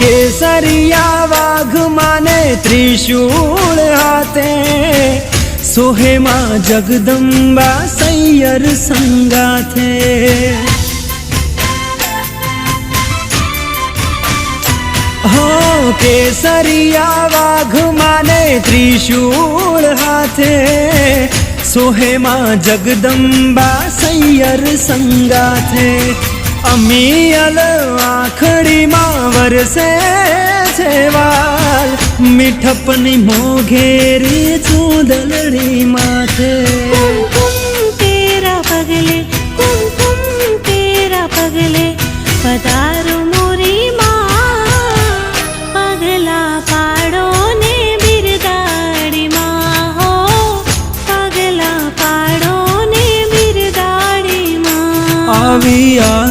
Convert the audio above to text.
કેસરિયા વાઘ માને ત્રિશુળ હાથે સોહેમાં જગદંબા સૈયર સંગાથે. હો કેસરિયા વાઘ માને ત્રિશુળ હાથે સોહેમાં જગદંબા સૈયર સંગાથે. અમી અલ વરસે હરસે છેવાલ મીઠપની મોઘેરી છું દલડી માથે તેરા પગલે કુમકુમ તેરા પગલે પધારો મોરી માં પગલા પાડો ને બિરદાડી માં હો. પગલા પાડો ને બિરદાડી માં આવી આ